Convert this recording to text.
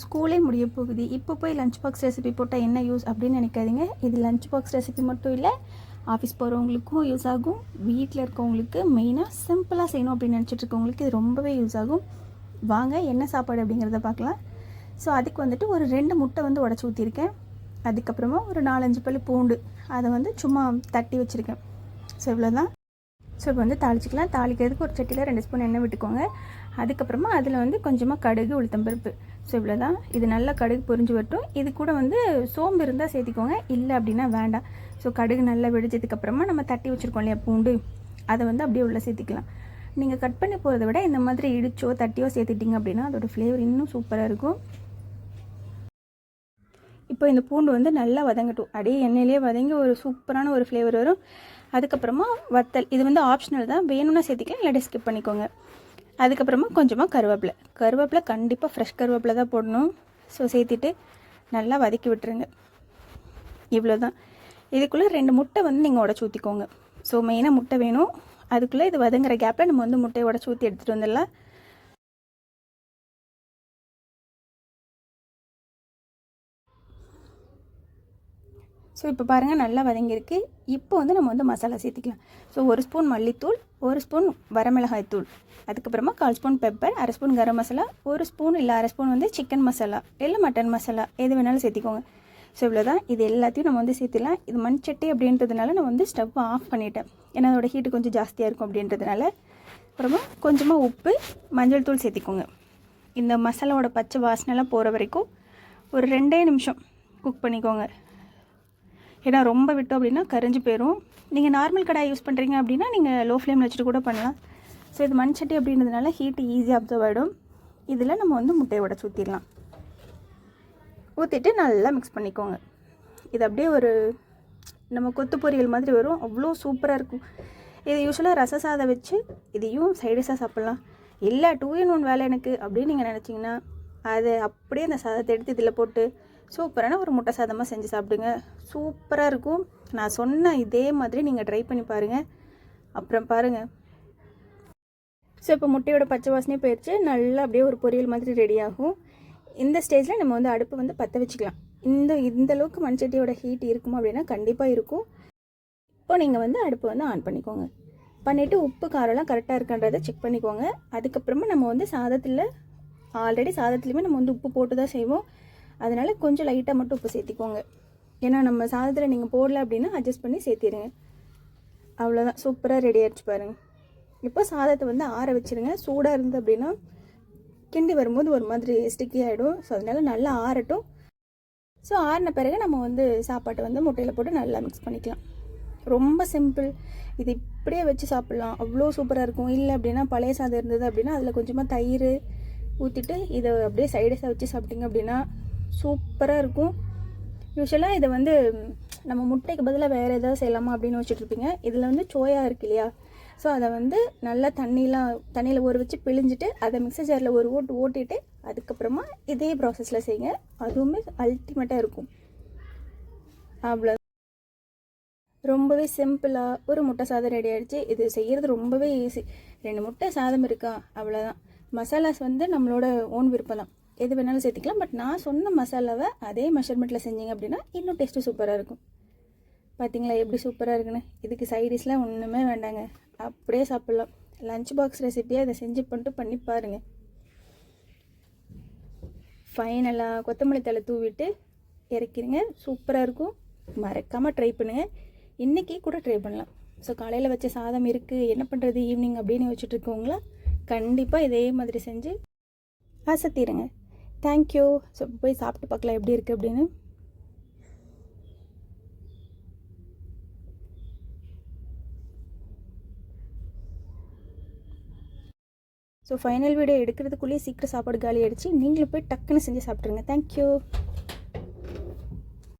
ஸ்கூலே முடிய போகுது. இப்போ போய் லஞ்ச் பாக்ஸ் ரெசிபி போட்டால் என்ன யூஸ் அப்படின்னு நினைக்காதீங்க. இது லஞ்ச் பாக்ஸ் ரெசிபி மட்டும் இல்லை ஆஃபீஸ் போகிறவங்களுக்கும் யூஸ் ஆகும். வீட்டில் இருக்கவங்களுக்கு மெயினாக சிம்பிளாக செய்யணும் அப்படின்னு நினச்சிட்டு இருக்கவங்களுக்கு இது ரொம்பவே யூஸ் ஆகும். வாங்க என்ன சாப்பாடு அப்படிங்கிறத பார்க்கலாம். ஸோ அதுக்கு வந்துட்டு ஒரு ரெண்டு முட்டை வந்து உடச்சி ஊற்றிருக்கேன் அதுக்கப்புறமா ஒரு நாலஞ்சு பல்லு பூண்டு. அதை வந்து சும்மா தட்டி வச்சுருக்கேன். ஸோ இவ்வளோதான் ஸோ இப்போ வந்து தாளிச்சிக்கலாம். தாளிக்கிறதுக்கு ஒரு சட்டியில் ரெண்டு ஸ்பூன் எண்ணெய் விட்டுக்கோங்க. அதுக்கப்புறமா அதில் வந்து கொஞ்சமாக கடுகு உளுத்தம்பருப்பு. ஸோ இவ்வளோ தான் இது நல்லா கடுகு பொரிஞ்சு வரட்டும். இது கூட வந்து சோம்பு இருந்தால் சேர்த்திக்கோங்க. இல்லை அப்படின்னா வேண்டாம். ஸோ கடுகு நல்லா வெடிச்சதுக்கப்புறமா நம்ம தட்டி வச்சுருக்கோம் இல்லையா பூண்டு? அதை வந்து அப்படியே உள்ளே சேர்த்திக்கலாம். நீங்கள் கட் பண்ணி போகிறத விட இந்த மாதிரி இடிச்சோ தட்டியோ சேர்த்துட்டிங்க அப்படின்னா அதோடய ஃப்ளேவர் இன்னும் சூப்பராக இருக்கும். இப்போ இந்த பூண்டு வந்து நல்லா வதங்கட்டும். அப்படியே எண்ணெயிலே வதங்கி ஒரு சூப்பரான ஒரு ஃப்ளேவர் வரும். அதுக்கப்புறமா வத்தல். இது வந்து ஆப்ஷனல் தான். வேணும்னா சேர்த்திக்கலாம் இல்லாட்டி ஸ்கிப் பண்ணிக்கோங்க. அதுக்கப்புறமா கொஞ்சமாக கருவேப்பிலை. கருவேப்பிலை கண்டிப்பாக ஃப்ரெஷ் கருவேப்பிலை தான் போடணும். ஸோ சேர்த்திட்டு நல்லா வதக்கி விட்டுருங்க. இவ்வளோ தான் இதுக்குள்ளே ரெண்டு முட்டை வந்து நீங்கள் உடச்சி ஊற்றிக்கோங்க ஸோ மெயினாக முட்டை வேணும். அதுக்குள்ளே இது வதங்குற கேப்பில் நம்ம வந்து முட்டையை உடச்சி ஊற்றி எடுத்துகிட்டு வந்துடலாம். ஸோ இப்போ பாருங்கள் நல்லா வதங்கியிருக்கு. இப்போ வந்து நம்ம வந்து மசாலா சேர்த்திக்கலாம். ஸோ ஒரு ஸ்பூன் மல்லித்தூள் ஒரு ஸ்பூன் வரமிளகாய் தூள் அதுக்கப்புறமா கால் ஸ்பூன் பெப்பர் அரை ஸ்பூன் கரம் மசாலா ஒரு ஸ்பூன் இல்லை அரை ஸ்பூன் வந்து சிக்கன் மசாலா இல்லை மட்டன் மசாலா எது வேணாலும் சேர்த்திக்கோங்க. ஸோ இவ்வளோதான் இது எல்லாத்தையும் நம்ம வந்து சேர்த்துலாம் இது மண் சட்டி அப்படின்றதுனால நான் வந்து ஸ்டவ் ஆஃப் பண்ணிட்டேன். ஏன்னா அதோட ஹீட்டு கொஞ்சம் ஜாஸ்தியாக இருக்கும் அப்படின்றதுனால. அப்புறமா கொஞ்சமாக உப்பு மஞ்சள் தூள் சேர்த்திக்கோங்க. இந்த மசாலாவோட பச்சை வாசனைலாம் போகிற வரைக்கும் ஒரு ரெண்டே நிமிஷம் குக் பண்ணிக்கோங்க. ஏன்னா ரொம்ப விட்டோம் அப்படின்னா கரைஞ்சி போயிடும் நீங்கள் நார்மல் கடாய் யூஸ் பண்ணுறீங்க அப்படின்னா நீங்கள் லோ ஃப்ளேமில் வச்சுட்டு கூட பண்ணலாம். ஸோ இது மண் சட்டி அப்படின்றதுனால ஹீட்டு ஈஸியாக அப்சர்வ் ஆகிடும் இதில் நம்ம வந்து முட்டையை உடச்சி ஊற்றிடலாம் ஊற்றிட்டு நல்லா மிக்ஸ் பண்ணிக்கோங்க. இது அப்படியே ஒரு நம்ம கொத்து பொரியல் மாதிரி வரும். அவ்வளோ சூப்பராக இருக்கும். இது யூஸ்வலாக ரச சாதம் வச்சு இதையும் சைடிஷாக சாப்பிட்லாம். இல்லை டூ இன் ஒன் வேலை எனக்கு அப்படின்னு நீங்கள் நினச்சிங்கன்னா அதை அப்படியே அந்த சாதத்தை எடுத்து இதில் போட்டு சூப்பரான ஒரு முட்டை சாதமாக செஞ்சு சாப்பிடுங்க. சூப்பராக இருக்கும். நான் சொன்ன இதே மாதிரி நீங்கள் ட்ரை பண்ணி பாருங்கள் அப்புறம் பாருங்கள் ஸோ இப்போ முட்டையோட பச்சை வாசனையே போயிடுச்சு நல்லா அப்படியே ஒரு பொரியல் மாதிரி ரெடி ஆகும். இந்த ஸ்டேஜில் நம்ம வந்து அடுப்பு வந்து பற்ற வச்சுக்கலாம். இந்த இந்த அளவுக்கு மண்சட்டியோட ஹீட் இருக்குமா அப்படின்னா கண்டிப்பாக இருக்கும். இப்போ நீங்கள் வந்து அடுப்பு வந்து ஆன் பண்ணிக்கோங்க. பண்ணிவிட்டு உப்பு காரம்லாம் கரெக்டாக இருக்கின்றதை செக் பண்ணிக்கோங்க. அதுக்கப்புறமா நம்ம வந்து சாதத்தில் ஆல்ரெடி சாதத்துலேயுமே நம்ம வந்து உப்பு போட்டு தான் செய்வோம். அதனால் கொஞ்சம் லைட்டாக மட்டும் உப்பு சேர்த்திக்கோங்க ஏன்னா நம்ம சாதத்தில் நீங்கள் போடல அப்படின்னா அட்ஜஸ்ட் பண்ணி சேர்த்திடுங்க அவ்வளோதான் சூப்பராக ரெடி ஆகிடுச்சு பாருங்கள் இப்போ சாதத்தை வந்து ஆற வச்சுருங்க. சூடாக இருந்து அப்படின்னா கிண்டி வரும்போது ஒரு மாதிரி ஸ்டிக்கி ஆகிடும் ஸோ அதனால் நல்லா ஆறட்டும். ஸோ ஆறின பிறகு நம்ம வந்து சாப்பாட்டை வந்து முட்டையில் போட்டு நல்லா மிக்ஸ் பண்ணிக்கலாம். ரொம்ப சிம்பிள் இது இப்படியே வச்சு சாப்பிட்லாம். அவ்வளோ சூப்பராக இருக்கும். இல்லை அப்படின்னா பழைய சாதம் இருந்தது அப்படின்னா அதில் கொஞ்சமாக தயிர் ஊற்றிட்டு இதை அப்படியே சைடஸாக வச்சு சாப்பிட்டிங்க அப்படின்னா சூப்பராக இருக்கும். யூஸ்வலாக இதை வந்து நம்ம முட்டைக்கு பதிலாக வேறு எதாவது செய்யலாமா அப்படின்னு வச்சுட்ருப்பீங்க இதில் வந்து சோயா இருக்கு இல்லையா? ஸோ அதை வந்து நல்லா தண்ணிலாம் தண்ணியில் ஊற வச்சு பிழிஞ்சிட்டு அதை மிக்சர் ஜாரில் ஒரு ஓட்டு ஓட்டிட்டு அதுக்கப்புறமா இதே ப்ராசஸில் செய்யுங்க. அதுவுமே அல்டிமேட்டாக இருக்கும். அவ்வளோ ரொம்பவே சிம்பிளாக ஒரு முட்டை சாதம் ரெடி ஆகிடுச்சு இது செய்கிறது ரொம்பவே ஈஸி ரெண்டு முட்டை சாதம் இருக்கா? அவ்வளோதான் மசாலாஸ் வந்து நம்மளோட ஓன் விருப்பம் தான் எது வேணாலும் சேர்த்துக்கலாம். பட் நான் சொன்ன மசாலாவை அதே மெஷர்மெண்ட்டில் செஞ்சீங்க அப்படின்னா இன்னும் டேஸ்ட்டு சூப்பராக இருக்கும். பார்த்தீங்களா எப்படி சூப்பராக இருக்குன்னு? இதுக்கு சைடிஷ்லாம் ஒன்றுமே வேண்டாங்க. அப்படியே சாப்பிட்லாம். லஞ்ச் பாக்ஸ் ரெசிப்பியாக இதை செஞ்சு பண்ணிட்டு பண்ணி பாருங்கள் ஃபைனலாக கொத்தமல்லி தலை தூவிட்டு இறக்கிடுங்க சூப்பராக இருக்கும். மறக்காமல் ட்ரை பண்ணுங்கள் இன்றைக்கி கூட ட்ரை பண்ணலாம். ஸோ காலையில் வச்ச சாதம் இருக்குது என்ன பண்ணுறது ஈவினிங் அப்படின்னு வச்சுட்டு இருக்கவங்களா கண்டிப்பாக இதே மாதிரி செஞ்சு அசத்திடுங்க தேங்க்யூ ஸோ போய் சாப்பிட்டு பார்க்கலாம் எப்படி இருக்குது அப்படின்னு. ஸோ ஃபைனல் வீடியோ எடுக்கிறதுக்குள்ளேயே சீக்கிரம் சாப்பாடு காலி ஆகிடுச்சு நீங்களும் போய் டக்குன்னு செஞ்சு சாப்பிட்ருங்க தேங்க்யூ